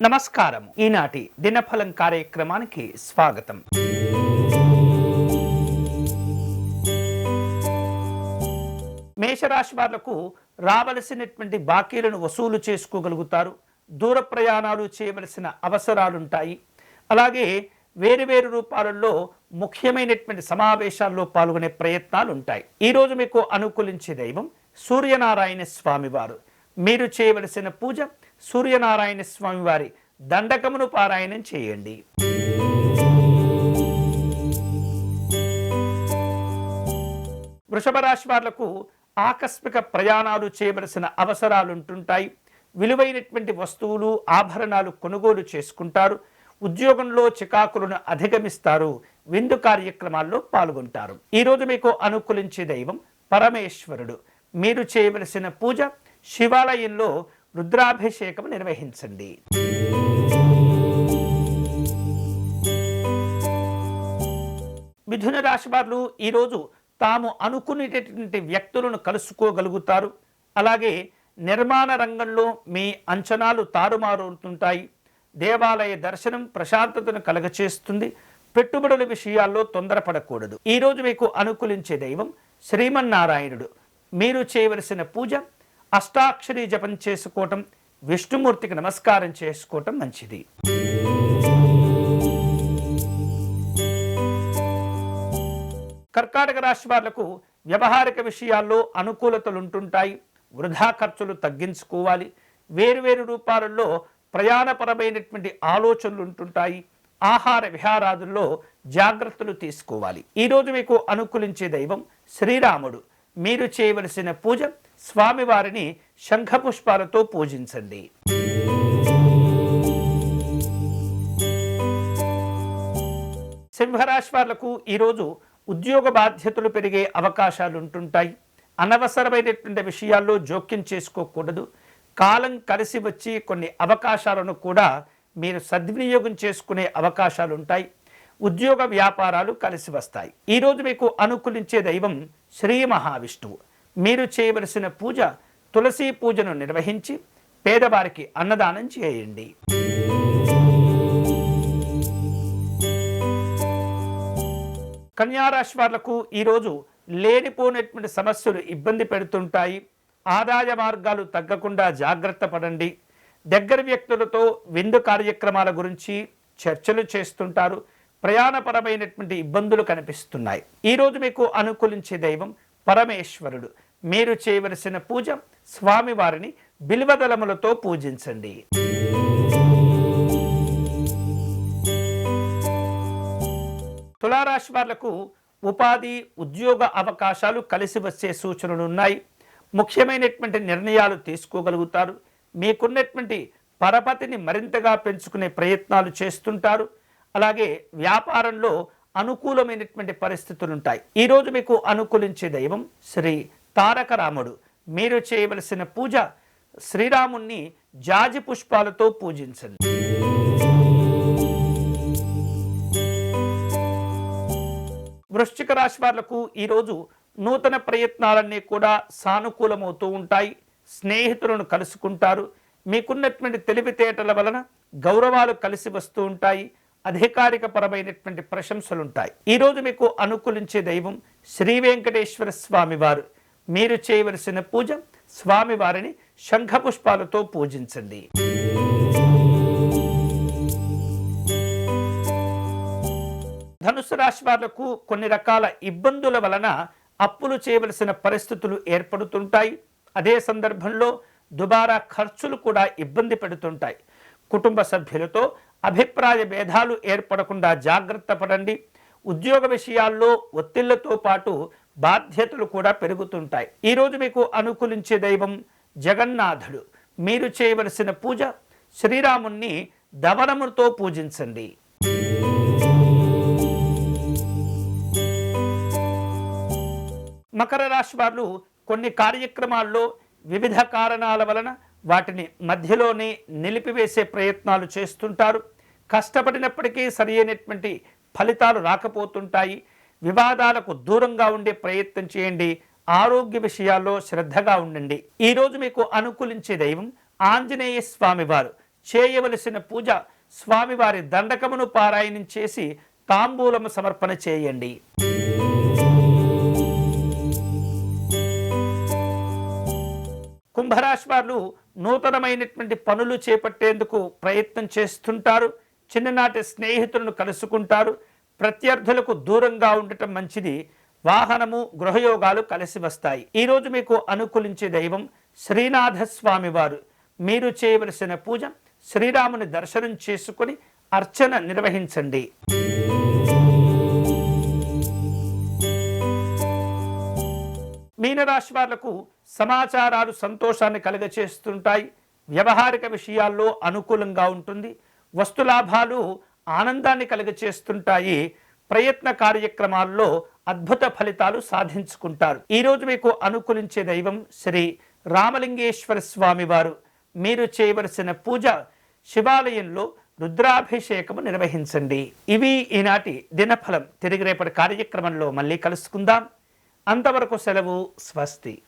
నమస్కారం ఈనాటి దినఫలం కార్యక్రమానికి స్వాగతం. మేషరాశి వాళ్ళకు రావలసినటువంటి బాకీలను వసూలు చేసుకోగలుగుతారు. దూర ప్రయాణాలు చేయవలసిన అవసరాలుంటాయి. అలాగే వేరు వేరు రూపాలలో ముఖ్యమైనటువంటి సమావేశాల్లో పాల్గొనే ప్రయత్నాలు ఉంటాయి ఈరోజు మీకు అనుకూలించే దైవం సూర్యనారాయణ స్వామివారు. మీరు చేయవలసిన పూజ సూర్యనారాయణ స్వామివారి దండకమును పారాయణం చేయండి. వృషభ రాశి వాళ్ళకు ఆకస్మిక ప్రయాణాలు చేయవలసిన అవసరాలు ఉంటుంటాయి విలువైనటువంటి వస్తువులు ఆభరణాలు కొనుగోలు చేసుకుంటారు. ఉద్యోగంలో చికాకులను అధిగమిస్తారు. విందు కార్యక్రమాల్లో పాల్గొంటారు. ఈరోజు మీకు అనుకూలించే దైవం పరమేశ్వరుడు. మీరు చేయవలసిన పూజ శివాలయంలో రుద్రాభిషేకం నిర్వహించండి. మిథున రాశి వారు ఈరోజు తాము అనుకునేటటువంటి వ్యక్తులను కలుసుకోగలుగుతారు. అలాగే నిర్మాణ రంగంలో మీ అంచనాలు తారుమారుతుంటాయి దేవాలయ దర్శనం ప్రశాంతతను కలగచేస్తుంది. పెట్టుబడుల విషయాల్లో తొందరపడకూడదు. ఈరోజు మీకు అనుకూలించే దైవం శ్రీమన్నారాయణుడు. మీరు చేయవలసిన పూజ అష్టాక్షరి జపం చేసుకోవటం విష్ణుమూర్తికి నమస్కారం చేసుకోవటం మంచిది. కర్కాటక రాశి వాళ్ళకు వ్యవహారిక విషయాల్లో అనుకూలతలు ఉంటుంటాయి వృధా ఖర్చులు తగ్గించుకోవాలి. వేరువేరు రూపాలలో ప్రయాణపరమైనటువంటి ఆలోచనలు ఉంటుంటాయి ఆహార విహారాదుల్లో జాగ్రత్తలు తీసుకోవాలి. ఈరోజు మీకు అనుకూలించే దైవం శ్రీరాముడు. మీరు చేయవలసిన పూజ స్వామివారిని శంఖపుష్పాలతో పూజించండి. సింహరాశి వాళ్ళకు ఈరోజు ఉద్యోగ బాధ్యతలు పెరిగే అవకాశాలు ఉంటుంటాయి అనవసరమైనటువంటి విషయాల్లో జోక్యం చేసుకోకూడదు. కాలం కలిసి వచ్చి కొన్ని అవకాశాలను కూడా మీరు సద్వినియోగం చేసుకునే అవకాశాలు ఉంటాయి ఉద్యోగ వ్యాపారాలు కలిసి వస్తాయి. ఈరోజు మీకు అనుకూలించే దైవం శ్రీ మహావిష్ణువు. మీరు చేయవలసిన పూజ తులసి పూజను నిర్వహించి పేదవారికి అన్నదానం చేయండి. కన్యారాశి వాళ్ళకు ఈరోజు లేనిపోయినటువంటి సమస్యలు ఇబ్బంది పెడుతుంటాయి. ఆదాయ మార్గాలు తగ్గకుండా జాగ్రత్త పడండి. దగ్గర వ్యక్తులతో విందు కార్యక్రమాల గురించి చర్చలు చేస్తుంటారు. ప్రయాణపరమైనటువంటి ఇబ్బందులు కనిపిస్తున్నాయి. ఈరోజు మీకు అనుకూలించే దైవం పరమేశ్వరుడు. మీరు చేయవలసిన పూజ స్వామివారిని బిల్వదళములతో పూజించండి. తులారాశి వాళ్ళకు ఉపాధి ఉద్యోగ అవకాశాలు కలిసి వచ్చే సూచనలు ఉన్నాయి. ముఖ్యమైనటువంటి నిర్ణయాలు తీసుకోగలుగుతారు. మీకున్నటువంటి పరపతిని మరింతగా పెంచుకునే ప్రయత్నాలు చేస్తుంటారు. అలాగే వ్యాపారంలో అనుకూలమైనటువంటి పరిస్థితులు ఉంటాయి ఈరోజు మీకు అనుకూలించే దైవం శ్రీ తారక రాముడు. మీరు చేయవలసిన పూజ శ్రీరాముణ్ణి జాజి పుష్పాలతో పూజించండి. వృశ్చిక రాశి వాళ్ళకు ఈరోజు నూతన ప్రయత్నాలన్నీ కూడా సానుకూలమవుతూ ఉంటాయి. స్నేహితులను కలుసుకుంటారు. మీకున్నటువంటి తెలివితేటల వలన గౌరవాలు కలిసి వస్తూ ఉంటాయి. అధికారిక పరమైనటువంటి ప్రశంసలు ఉంటాయి ఈరోజు మీకు అనుకూలించే దైవం శ్రీ వెంకటేశ్వర స్వామివారు. మీరు చేయవలసిన పూజ స్వామివారిని శంఖపుష్పాలతో పూజించండి. ధనుసు రాశి వాళ్ళకు కొన్ని రకాల ఇబ్బందుల వలన అప్పులు చేయవలసిన పరిస్థితులు ఏర్పడుతుంటాయి. అదే సందర్భంలో దుబారా ఖర్చులు కూడా ఇబ్బంది పెడుతుంటాయి. కుటుంబ సభ్యులతో అభిప్రాయ భేదాలు ఏర్పడకుండా జాగ్రత్త పడండి. ఉద్యోగ విషయాల్లో ఒత్తిళ్ళతో పాటు బాధ్యతలు కూడా పెరుగుతుంటాయి. ఈరోజు మీకు అనుకూలించే దైవం జగన్నాథుడు. మీరు చేయవలసిన పూజ శ్రీరాముణ్ణి దవనముతో పూజించండి. మకర రాశి వారు కొన్ని కార్యక్రమాల్లో వివిధ కారణాల వలన వాటిని మధ్యలోనే నిలిపివేసే ప్రయత్నాలు చేస్తుంటారు. కష్టపడినప్పటికీ సరి అయినటువంటి ఫలితాలు రాకపోతుంటాయి. వివాదాలకు దూరంగా ఉండే ప్రయత్నం చేయండి. ఆరోగ్య విషయాల్లో శ్రద్ధగా ఉండండి. ఈరోజు మీకు అనుకూలించే దైవం ఆంజనేయ స్వామివారు. చేయవలసిన పూజ స్వామివారి దండకమును పారాయణం చేసి తాంబూలము సమర్పణ చేయండి. కుంభరాశి వారు నూతనమైనటువంటి పనులు చేపట్టేందుకు ప్రయత్నం చేస్తుంటారు. చిన్ననాటి స్నేహితులను కలుసుకుంటారు. ప్రత్యర్థులకు దూరంగా ఉండటం మంచిది. వాహనము గృహయోగాలు కలిసి వస్తాయి. ఈరోజు మీకు అనుకూలించే దైవం శ్రీనాథస్వామి వారు. మీరు చేయవలసిన పూజ శ్రీరాముని దర్శనం చేసుకొని అర్చన నిర్వహించండి. మీనరాశి వాళ్ళకు సమాచారాలు సంతోషాన్ని కలుగచేస్తుంటాయి. వ్యవహారిక విషయాల్లో అనుకూలంగా ఉంటుంది. వస్తులాభాలు ఆనందాన్ని కలుగచేస్తుంటాయి ప్రయత్న కార్యక్రమాల్లో అద్భుత ఫలితాలు సాధించుకుంటారు. ఈరోజు మీకు అనుకూలించే దైవం శ్రీ రామలింగేశ్వర స్వామివారు మీరు చేయవలసిన పూజ శివాలయంలో రుద్రాభిషేకము నిర్వహించండి. ఇవి ఈనాటి దినఫలం. తిరిగి రేపటి కార్యక్రమంలో మళ్ళీ కలుసుకుందాం. అంతవరకు సెలవు స్వస్తి.